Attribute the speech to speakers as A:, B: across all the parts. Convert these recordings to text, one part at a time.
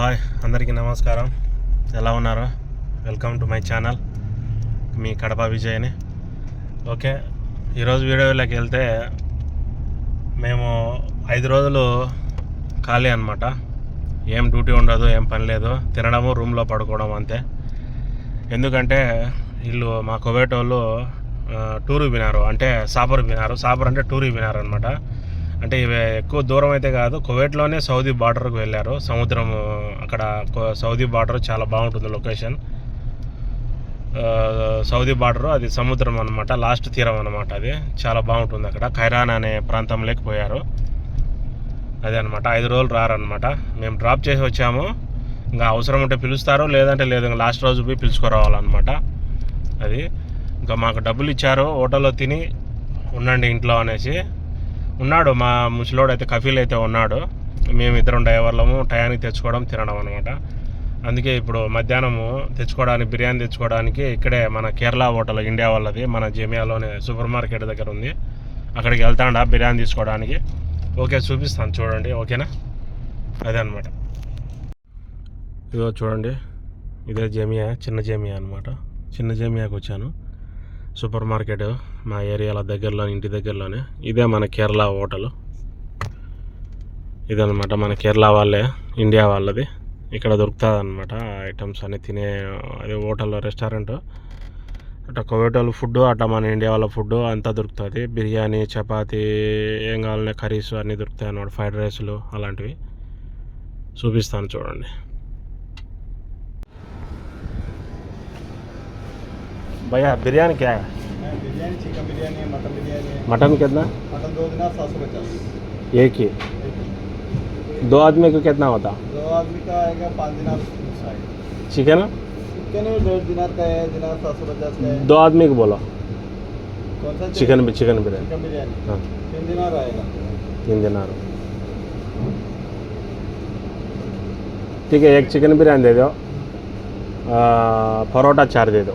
A: Hi అందరికీ నమస్కారం. ఎలా ఉన్నారు? వెల్కమ్ టు మై ఛానల్ మీ కడప విజయ్ని. ఓకే ఈరోజు వీడియోలోకి వెళ్తే మేము ఐదు రోజులు ఖాళీ అనమాట ఏం డ్యూటీ ఉండదు ఏం పని లేదు. తినడము రూమ్లో పడుకోవడం అంతే. ఎందుకంటే వీళ్ళు మా కువైట్ వాళ్ళు ఆ, వినారు అంటే సాపర్ వినారు సాపర్ అంటే టూర్ వినారు అనమాట అంటే ఎక్కువ దూరం అయితే కాదు. కువైట్లోనే సౌదీ బార్డర్కి వెళ్ళారు. సముద్రం అక్కడ సౌదీ బార్డర్ చాలా బాగుంటుంది లొకేషన్. సౌదీ బార్డర్ అది సముద్రం అనమాట లాస్ట్ తీరం అనమాట అది. చాలా బాగుంటుంది అక్కడ. ఖైరాన్ అనే ప్రాంతంలోకి పోయారు అదే అనమాట ఐదు రోజులు రారనమాట మేము డ్రాప్ చేసి వచ్చాము. ఇంకా అవసరం ఉంటే పిలుస్తారు లేదంటే లేదు. ఇంకా లాస్ట్ రోజు పోయి పిలుచుకురావాలన్నమాట అది. ఇంకా మాకు డబ్బులు ఇచ్చారు. హోటల్లో తిని ఉండండి ఇంట్లో అనేసి. ఉన్నాడు మా ముసలోడు అయితే కఫీల్ అయితే ఉన్నాడు. మేము ఇద్దరం డ్రైవర్లము టయానికి తెచ్చుకోవడం తినడం అనమాట అందుకే ఇప్పుడు మధ్యాహ్నము తెచ్చుకోవడానికి బిర్యానీ తెచ్చుకోవడానికి ఇక్కడే మన కేరళ హోటల్ ఇండియా వాళ్ళది మన జమియాలోనే సూపర్ మార్కెట్ దగ్గర ఉంది. అక్కడికి వెళ్తాడా బిర్యానీ తీసుకోవడానికి. ఓకే చూపిస్తాను చూడండి ఓకేనా? అదే అనమాట ఇదో చూడండి ఇదే జమియా చిన్న జమియా అనమాట చిన్న జమియాకి వచ్చాను. సూపర్ మార్కెట్ మా ఏరియాల దగ్గరలో ఇంటి దగ్గరలోనే. ఇదే మన కేరళ హోటల్. ఇదనమాట మన కేరళ వాళ్ళే ఇండియా వాళ్ళది. ఇక్కడ దొరుకుతుంది అనమాట ఐటమ్స్ అన్నీ తినే అదే హోటల్ రెస్టారెంట్. అట్లా కువైట్ వాళ్ళ ఫుడ్ అట్లా మన ఇండియా వాళ్ళ ఫుడ్ అంతా దొరుకుతుంది. బిర్యానీ చపాతీ ఏం కావాలన్నా కర్రీస్ అన్నీ దొరుకుతాయి అన్నమాట. ఫ్రైడ్ రైస్లు అలాంటివి. చూపిస్తాను చూడండి. भैया बिरयानी क्या है?
B: Biryani chicken biryani mutton biryani.
A: Mutton कितना?
B: मटन दो दिनार सात सौ पचास।
A: एक ही? दो आदमी को कितना होता?
B: दो आदमी का आएगा पाँच दिनार
A: चिकन?
B: चिकन डेढ़ दिनार का है दिनार सात सौ पचास का है।
A: दो आदमी को बोलो।
B: कौन सा
A: चिकन? भी चिकन बिरयानी।
B: चिकन बिरयानी।
A: हाँ।
B: तीन दिनार आएगा।
A: तीन दिन आ रहा ठीक है एक चिकन बिरयानी दे दो। परोठा चार दे दो।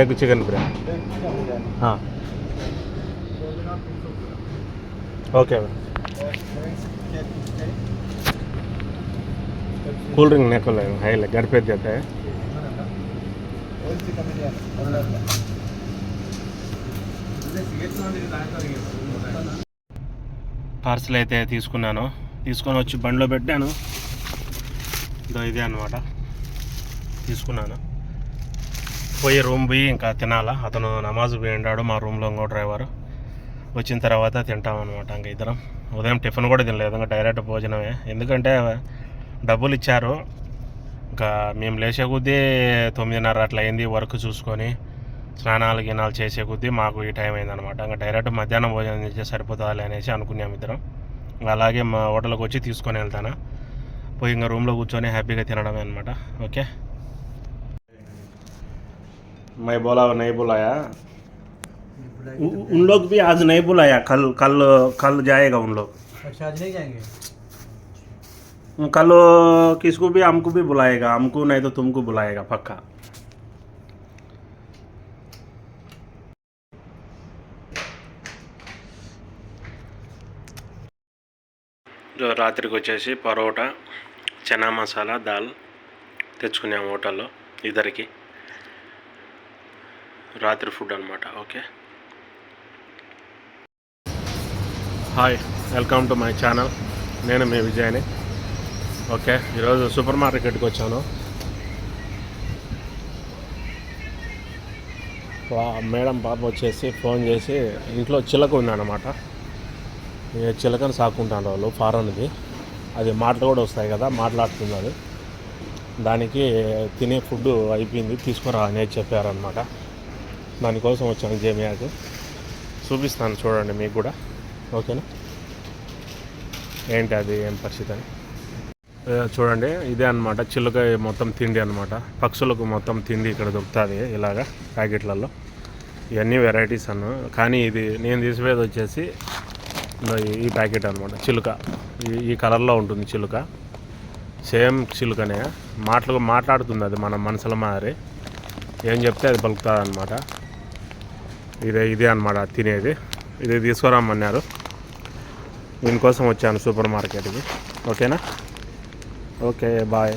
B: Egg chicken
A: biryani
B: okay
A: cool drink నెక్కలేదు హైలే గడిపేది అంటే పార్సల్ అయితే తీసుకున్నాను. తీసుకొని వచ్చి బండ్లో పెట్టాను. ఇదో ఇదే అనమాట తీసుకున్నాను. పోయి రూమ్ పోయి ఇంకా తినాలా? అతను నమాజ్ పోయిండాడు మా రూమ్లో ఇంకో డ్రైవర్ వచ్చిన తర్వాత తింటామన్నమాట ఇంకా ఇద్దరం. ఉదయం టిఫిన్ కూడా తినలేదు ఇంకా డైరెక్ట్ భోజనమే. ఎందుకంటే డబ్బులు ఇచ్చారు. ఇంకా మేము లేచే కొద్దీ తొమ్మిదిన్నర అట్లా అయింది వర్క్ చూసుకొని. స్నానాలు గినాలు చేసే కొద్దీ మాకు ఈ టైం అయిందనమాట ఇంకా డైరెక్ట్ మధ్యాహ్నం భోజనం చేస్తే సరిపోతుంది అనేసి అనుకున్నాం ఇద్దరం. అలాగే మా హోటల్కి వచ్చి తీసుకొని వెళ్తాను. పోయి ఇంకా రూమ్లో కూర్చొని హ్యాపీగా తినడమే అనమాట ఓకే मैं बोला नहीं बुलाया उ- उन लोग भी आज नहीं बुलाया कल कल कल जाएगा उन लोग
B: अच्छा आज नहीं जाएंगे
A: कल किसको भी हमको भी बुलाएगा हमको नहीं तो तुमको बुलाएगा पक्का జో రాత్రికి వచ్చేసి పరోటా చనా మసాలా దాల్ తెచ్చుకున్నాము హోటల్లో ఇద్దరికి రాత్రి ఫుడ్ అనమాట okay? Hi welcome to my channel నేను మీ విజయని. ఓకే ఈరోజు సూపర్ మార్కెట్కి వచ్చాను. వా- మేడం పాప వచ్చేసి ఫోన్ చేసి ఇంట్లో చిలక ఉందన్నమాట. ఈ చిలకను సాకుంటాను వాళ్ళు ఫారెన్ది. అది మాటలు కూడా వస్తాయి కదా మాట్లాడుతుంది దానికి తినే ఫుడ్ అయిపోయింది తీసుకురా అనేది చెప్పారనమాట దానికోసం వచ్చాను జేమియాకు చూపిస్తాను చూడండి మీకు కూడా. ఓకేనా? ఏంటి అది ఏం పరిస్థితి అని. చూడండి ఇదే అన్నమాట చిలుక మొత్తం తిండి అన్నమాట. పక్షులకు మొత్తం తిండి ఇక్కడ దొరుకుతుంది ఇలాగా ప్యాకెట్లలో. ఇవన్నీ వెరైటీస్ అన్న కానీ ఇది నేను తీసిపోయేది వచ్చేసి ఈ- ప్యాకెట్ అనమాట చిలుక. ఈ ఈ కలర్లో ఉంటుంది చిలుక. సేమ్ చిలుకనే. మాటలు మాట్లాడుతుంది అది మన మనసుల మారి ఏం చెప్తే అది పలుకుతుంది అనమాట ఇదే ఇదే అనమాట తినేది. ఇది తీసుకురమ్మన్నారు దీనికోసం వచ్చాను సూపర్ మార్కెట్కి. ఓకేనా? Okay bye.